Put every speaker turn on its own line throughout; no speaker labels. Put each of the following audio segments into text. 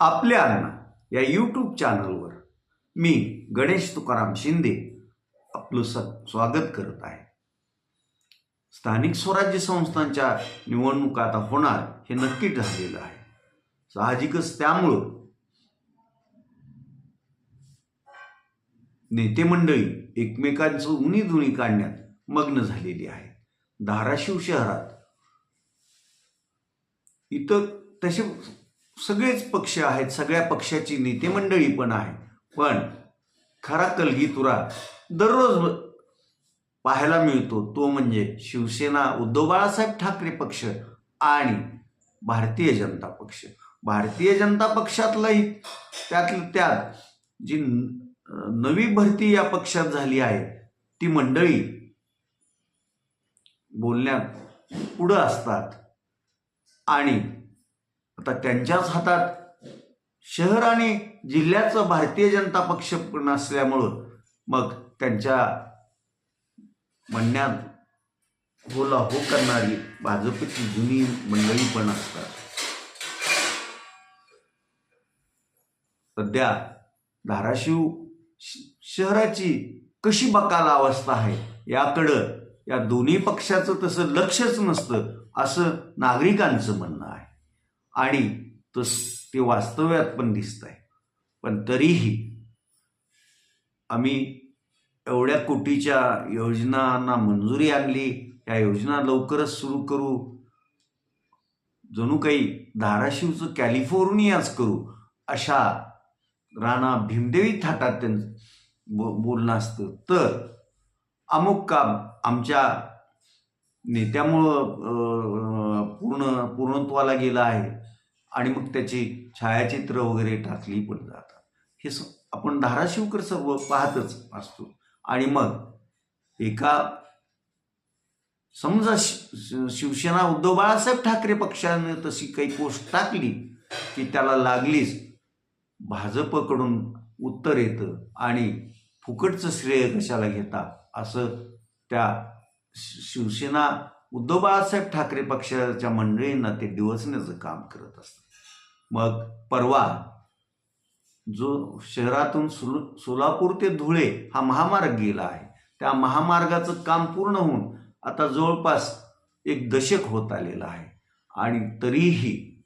आपल्या अण्णा या यूट्यूब चॅनलवर मी गणेश तुकाराम शिंदे आपलं स स्वागत करत आहे. स्थानिक स्वराज्य संस्थांच्या निवडणुका आता होणार हे नक्की ठरलेलं आहे. साहजिकच त्यामुळं नेते मंडळी एकमेकांचं उनी दुनी काढण्यात मग्न झालेली आहे धाराशिव शहरात इथं तसे सगळेच पक्ष आहेत सगळ्या पक्षाची नेते मंडळी पण आहे पण खरा कलगीतुरा दररोज पाहायला मिळतो तो म्हणजे शिवसेना उद्धव बाळासाहेब ठाकरे पक्ष आणि भारतीय जनता पक्ष. भारतीय जनता पक्षातलाही त्यातलं त्यात जी न- नवी भरती या पक्षात झाली आहे ती मंडळी बोलण्यात पुढं असतात आणि आता त्यांच्याच हातात शहर आणि जिल्ह्याचं भारतीय जनता पक्ष पण असल्यामुळं मग त्यांच्या म्हणण्यात होला हो करणारी भाजपची जुनी मंडळी पण असतात. सध्या धाराशिव श- शहराची कशी बकाल अवस्था आहे याकडं या दोन्ही पक्षाचं तसं लक्षच नसतं असं नागरिकांचं म्हणणं आहे. आणि तस ते वास्तव्यात पण दिसत आहे पण तरीही आम्ही एवढ्या कोटीच्या योजनांना मंजुरी आणली. या योजना लवकरच सुरू करू. जणू काही धाराशिवचं कॅलिफोर्नियाच करू अशा राणा भीमदेवी थाटात त्यांचं बो बोलणं असतं. तर अमुक काम आमच्या नेत्यामुळं पूर्ण पूर्णत्वाला गेलं आहे. आणि मग त्याची छायाचित्र वगैरे टाकली पण जातात. हे स आपण धाराशिवकर सर्व पाहतच असतो. आणि मग एका समजा शि- शि- शिवसेना उद्धव बाळासाहेब ठाकरे पक्षाने तशी काही पोस्ट टाकली की त्याला लागलीच भाजपकडून उत्तर येतं आणि फुकटचं श्रेय कशाला घेता असं त्या शिवसेना उद्धव बाळासाहेब ठाकरे पक्षाच्या मंडळींना ते डिवचण्याचं काम करत असतात मग परवा जो शहरातून सुल सोलापूर ते धुळे हा महामार्ग गेला आहे त्या महामार्गाचं काम पूर्ण होऊन आता जवळपास एक दशक होत आलेलं आहे. आणि तरीही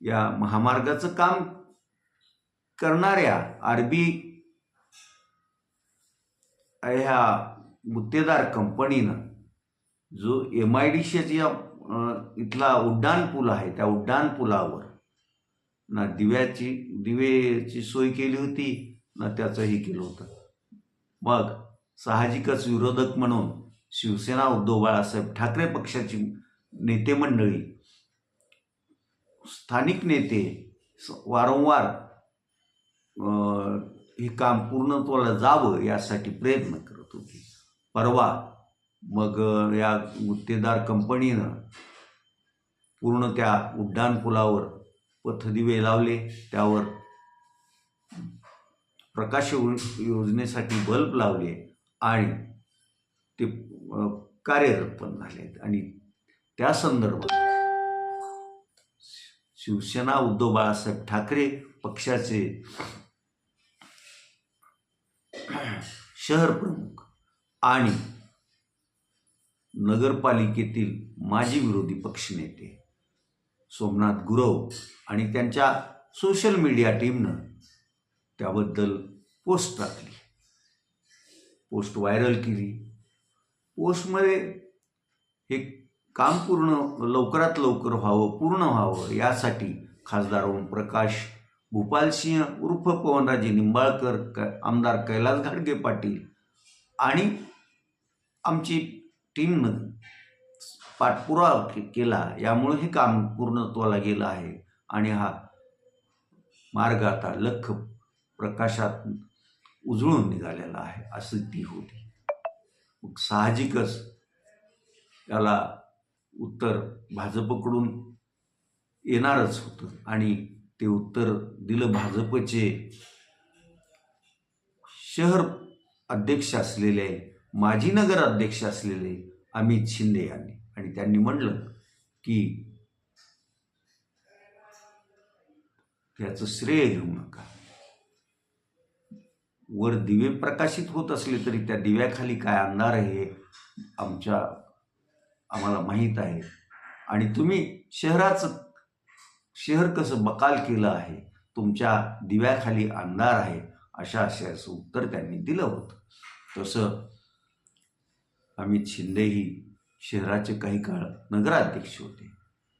या महामार्गाचं काम करणाऱ्या आरबी ह्या गुत्तेदार कंपनीनं जो एम आय डी सीच्या इथला उड्डाण पूल आहे त्या उड्डाण पुलावर ना दिव्याची दिवेची सोय केली होती ना त्याचंही केलं होतं. मग साहजिकच विरोधक म्हणून शिवसेना उद्धव बाळासाहेब ठाकरे पक्षाची नेते मंडळी स्थानिक नेते स- वारंवार हे काम पूर्णत्वाला जावं यासाठी प्रयत्न करत होते. परवा मग या गुत्तेदार कंपनीनं पूर्ण त्या उड्डाणपुलावर पथदिवे लावले. त्यावर प्रकाश योजनेसाठी बल्ब लावले आणि ते कार्यरत पण झाले आणि त्या संदर्भात शिवसेना उद्धव बाळासाहेब ठाकरे पक्षाचे शहर प्रमुख आणि नगरपालिकेतील माजी विरोधी पक्षनेते सोमनाथ गुरव आणि त्यांच्या सोशल मीडिया टीमनं त्याबद्दल पोस्ट टाकली. पोस्ट व्हायरल केली. पोस्टमध्ये हे काम पूर्ण लवकरात लवकर व्हावं पूर्ण व्हावं यासाठी खासदार ओमप्रकाश भूपालसिंह उर्फ पवनराजे निंबाळकर क आमदार कैलास घाडगे पाटील आणि आमची टीमनं पाठपुरावा केला. यामुळे हे काम पूर्णत्वाला गेलं आहे. आणि हा मार्ग आता लख प्रकाशात उजळून निघालेला आहे असं ती होती. मग साहजिकच त्याला उत्तर भाजपकडून येणारच होतं. आणि ते उत्तर दिलं भाजपचे शहर अध्यक्ष असलेले माजी नगराध्यक्ष असलेले अमित शिंदे यांनी. आणि त्यांनी म्हणलं की त्याचं श्रेय घेऊ नका. वर दिवे प्रकाशित होत असले तरी त्या दिव्याखाली काय अंधार आहे हे आमच्या आम्हाला माहीत आहे. आणि तुम्ही शहराचं शहर कसं बकाल केलं आहे तुमच्या दिव्याखाली अंधार आहे अशा आशयाचं उत्तर त्यांनी दिलं होतं. तसं अमित शिंदेही शहराचे काही काळ नगराध्यक्ष होते.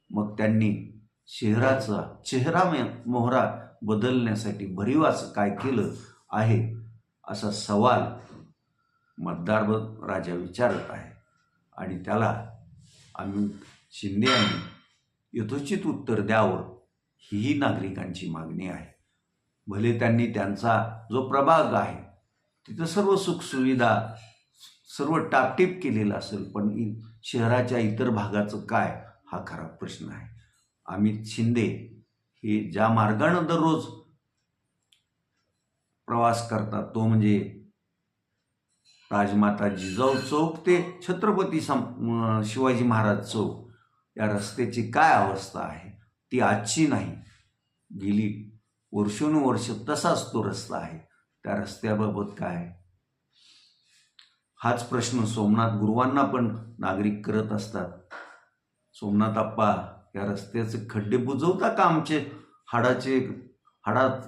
मग त्यांनी शहराचा चेहरा मोहरा बदलण्यासाठी भरीव असं काय केलं आहे असा सवाल मतदार राजा विचारत आहे. आणि त्याला आम्ही शिंदे यांनी यथोचित उत्तर द्यावं हीही नागरिकांची मागणी आहे. भले त्यांनी त्यांचा जो प्रभाग आहे तिथं सर्व सुखसुविधा सर्व टापटीप केलेलं असेल पण इ शहराच्या इतर भागाचं काय? हा खरा प्रश्न आहे. अमित शिंदे हे ज्या मार्गानं दररोज प्रवास करतात तो म्हणजे राजमाता जिजाऊ चौक ते छत्रपती सम शिवाजी महाराज चौक. या रस्त्याची काय अवस्था आहे? ती आजची नाही. गेली वर्षानुवर्ष तसाच तो रस्ता आहे. त्या रस्त्याबाबत काय? हाच प्रश्न सोमनाथ गुरुवांना पण नागरिक करत असतात. सोमनाथ आप्पा या रस्त्याचे खड्डे बुजवता का आमचे हाडाचे हाडात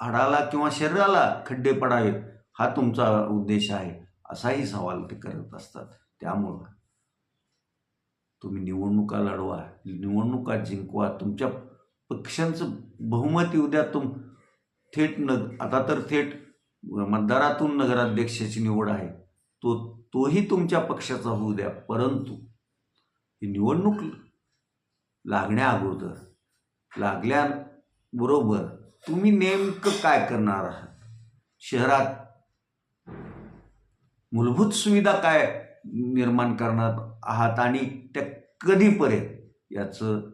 हाडाला किंवा शरीराला खड्डे पडावेत? हा तुमचा उद्देश आहे. असाही सवाल ते करत असतात. त्यामुळं तुम्ही निवडणुका लढवा निवडणुका जिंकवा. तुमच्या पक्षांचं बहुमत येऊ द्या तुम थेट न आता तर थेट मतदारातून नगराध्यक्षाची निवड आहे. तो तोही तुमच्या पक्षाचा होऊ द्या. परंतु ही निवडणूक लागण्या अगोदर लागल्याबरोबर तुम्ही नेमकं काय करणार आहात? शहरात मूलभूत सुविधा काय निर्माण करणार आहात आणि त्या कधीपर्यंत? याचं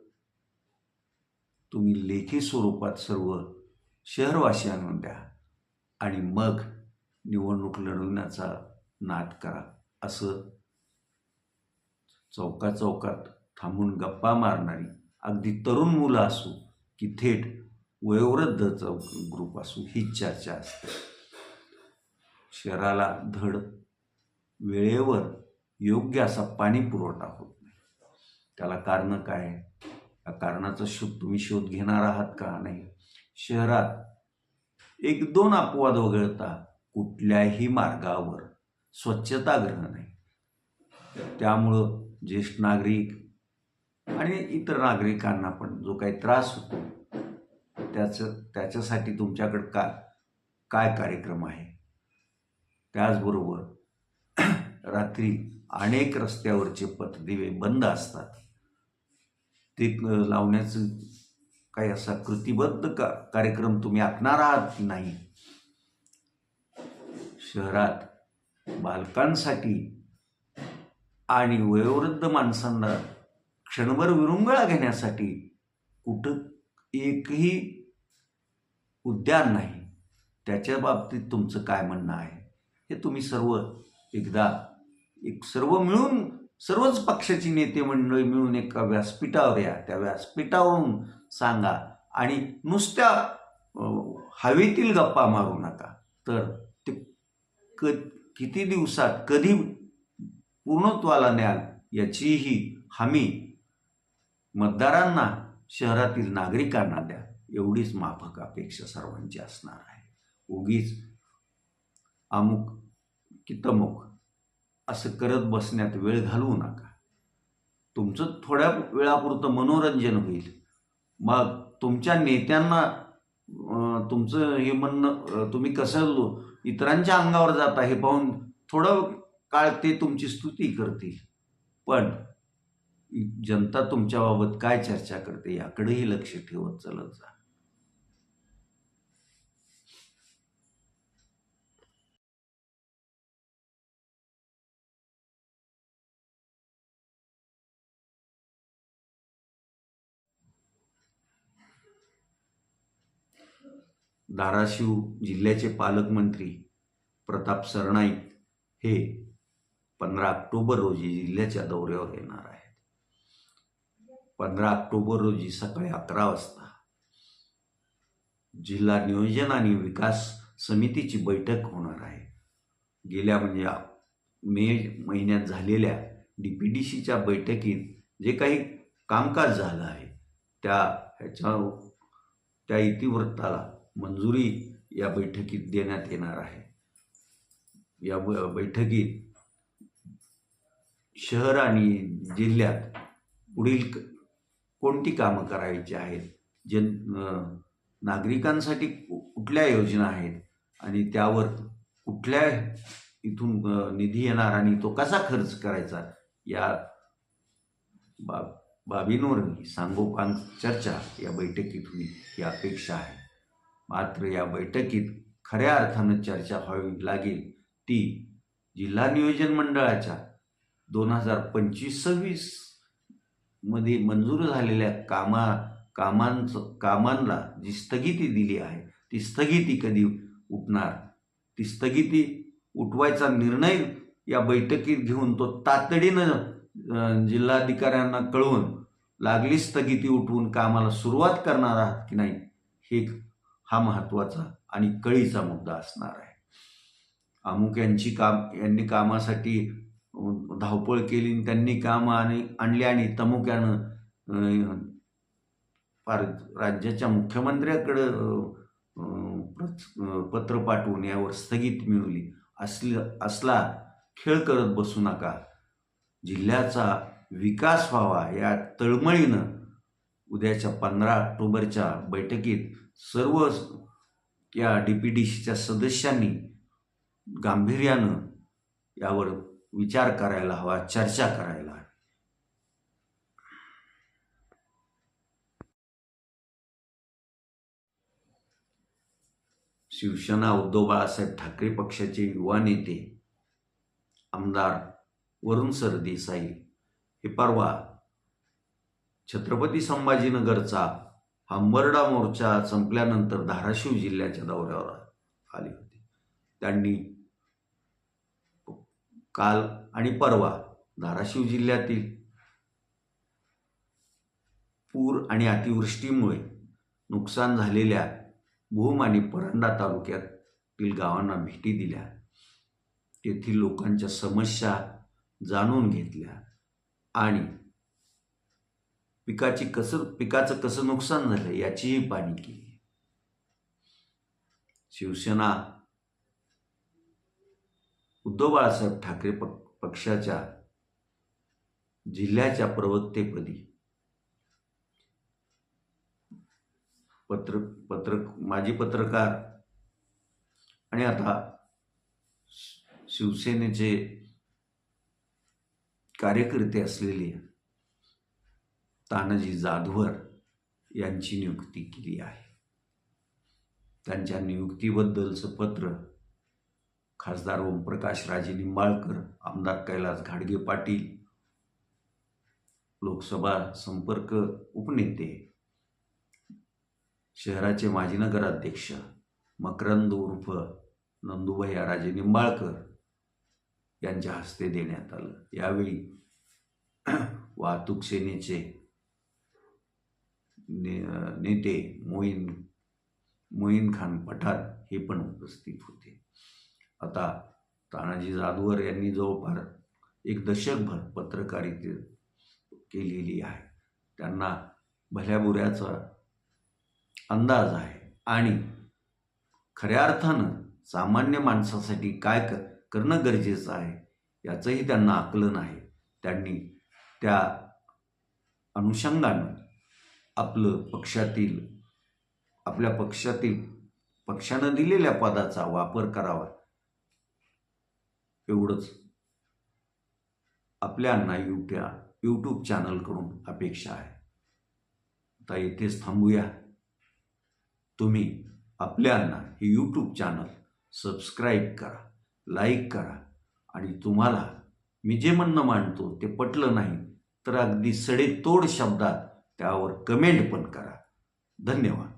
तुम्ही लेखी स्वरूपात सर्व शहरवासियांना द्या आणि मग निवडणूक लढवण्याचा नाद करा. असं चौका चौकात थांबून गप्पा मारणारी अगदी तरुण मुलं असू की थेट वयोवृद्ध चौक ग्रुप असू ही चर्चा असते. शहराला धड वेळेवर योग्य असा पाणी पुरवठा होत नाही. त्याला कारणं काय या कारणाचा शोध तुम्ही शोध घेणार आहात का नाही? शहरात एक दोन अपवाद वगळता कुठल्याही मार्गावर स्वच्छतागृह नाही. त्यामुळं ज्येष्ठ नागरिक आणि इतर नागरिकांना पण जो काही त्रास होतो त्याचं त्याच्यासाठी तुमच्याकडं का काय कार्यक्रम आहे? त्याचबरोबर रात्री अनेक रस्त्यावरचे पथदिवे बंद असतात. ते लावण्याचं काही असा कृतीबद्ध का कार्यक्रम तुम्ही आखणार आहात की नाही? शहरात बालकांसाठी आणि वयोवृद्ध माणसांना क्षणभर विरंगुळा घेण्यासाठी कुठं एकही उद्यान नाही. त्याच्या बाबतीत तुमचं काय म्हणणं आहे? हे तुम्ही सर्व एकदा एक सर्व मिळून सर्वच पक्षाची नेते मंडळी मिळून एका व्यासपीठावर या. त्या व्यासपीठावरून सांगा आणि नुसत्या हवेतील गप्पा मारू नका. तर ते क किती दिवसात कधी पूर्णत्वाला न्याल याचीही हमी मतदारांना शहरातील नागरिकांना द्या. एवढीच माफक अपेक्षा सर्वांची असणार आहे. उगीच अमुक की तमुक असं करत बसण्यात वेळ घालवू नका. तुमचं थोड्या वेळापुरतं मनोरंजन होईल. मग तुमच्या नेत्यांना तुमचं हे म्हणणं तुम्ही कसं इतरांच्या अंगावर जाता हे पाहून थोडं काळ ते तुमची स्तुती करतील. पण जनता तुमच्याबाबत काय चर्चा करते याकडेही लक्ष ठेवत चालत जा. धाराशिव जिल्ह्याचे पालकमंत्री प्रताप सरनाईक हे पंधरा ऑक्टोबर रोजी जिल्ह्याच्या दौऱ्यावर येणार आहेत. पंधरा ऑक्टोबर रोजी सकाळी अकरा वाजता जिल्हा नियोजन आणि विकास समितीची बैठक होणार आहे. गेल्या म्हणजे मे महिन्यात झालेल्या डी पी डी सीच्या बैठकीत जे काही कामकाज झालं आहे त्या ह्याच्या त्या इतिवृत्ताला मंजुरी या बैठकीत देण्यात येणार आहे. या ब- बैठकीत शहर आणि जिल्ह्यात पुढील क- कोणती कामं करायची आहेत? जन नागरिकांसाठी कु- कुठल्या योजना आहेत? आणि त्यावर कुठल्या इथून निधी येणार आणि तो कसा खर्च करायचा? या बाब बाबींवर सांगोपांग चर्चा या बैठकीत होईल ही अपेक्षा आहे. मात्र या बैठकीत खऱ्या अर्थानं चर्चा व्हावी लागेल. ती जिल्हा नियोजन मंडळाच्या दोन हजार पंचवीस सव्वीसमध्ये मंजूर झालेल्या कामा कामांचं कामांना जी स्थगिती दिली आहे ती स्थगिती कधी उठणार? ती स्थगिती उठवायचा निर्णय या बैठकीत घेऊन तो तातडीनं जिल्हाधिकाऱ्यांना कळवून लागली स्थगिती उठवून कामाला सुरुवात करणार आहात की नाही हे हा महत्त्वाचा आणि कळीचा मुद्दा असणार आहे. अमुक यांची काम यांनी कामासाठी धावपळ केली आणि त्यांनी कामं आणि आणली आणि तमुक्यानं फार राज्याच्या मुख्यमंत्र्याकडं पत्र पाठवून यावर स्थगित मिळवली. असली असला खेळ करत बसू नका. जिल्ह्याचा विकास व्हावा या तळमळीनं उद्याच्या पंधरा ऑक्टोबरच्या बैठकीत सर्व या डी पी डी सीच्या सदस्यांनी गांभीर्यानं यावर विचार करायला हवा चर्चा करायला हवी. शिवसेना उद्धव बाळासाहेब ठाकरे पक्षाचे युवा नेते आमदार वरुण सरदेसाई हे परवा छत्रपती संभाजीनगरचा हंबरडा मोर्चा संपल्यानंतर धाराशिव जिल्ह्याच्या दौऱ्यावर आली होती. त्यांनी काल आणि परवा धाराशिव जिल्ह्यातील पूर आणि अतिवृष्टीमुळे नुकसान झालेल्या भूम आणि परंडा तालुक्यातील गावांना भेटी दिल्या. तेथील लोकांच्या समस्या जाणून घेतल्या आणि पिकाची कसं पिकाचं कसं नुकसान झालं याचीही पाणी केली. शिवसेना उद्धव बाळासाहेब ठाकरे पक्षाच्या जिल्ह्याच्या प्रवक्तेपदी पत्र पत्र माजी पत्रकार आणि आता शि- शिवसेनेचे कार्यकर्ते असलेले तानाजी जाधवर यांची नियुक्ती केली आहे. त्यांच्या नियुक्तीबद्दलचं पत्र खासदार ओमप्रकाश राजे निंबाळकर आमदार कैलास घाडगे पाटील लोकसभा संपर्क उपनेते शहराचे माजी नगराध्यक्ष मकरंद उर्फ नंदुभैया राजे निंबाळकर यांच्या हस्ते देण्यात आलं. यावेळी वाहतूक सेनेचे ने नेते मोईन मोईन खान पठार हे पण उपस्थित होते. आता तानाजी जाधवर यांनी जवळपास एक दशकभर पत्रकारिते केलेली आहे. त्यांना भल्याबुऱ्याचा अंदाज आहे. आणि खऱ्या अर्थानं सामान्य माणसासाठी काय क करणं गरजेचं आहे याचंही त्यांना आकलन आहे. त्यांनी त्या अनुषंगानं आपलं पक्षातील आपल्या पक्षातील पक्षानं दिलेल्या पदाचा वापर करावा. एवढंच. आपल्यांना युट्या यूट्यूब चॅनलकडून अपेक्षा आहे. आता इथेच थांबूया. तुम्ही आपल्यांना हे यूट्यूब चॅनल सबस्क्राईब करा लाईक करा आणि तुम्हाला मी जे म्हणणं मांडतो ते पटलं नाही तर अगदी सडेतोड शब्दात त्यावर कमेंट पण करा. धन्यवाद.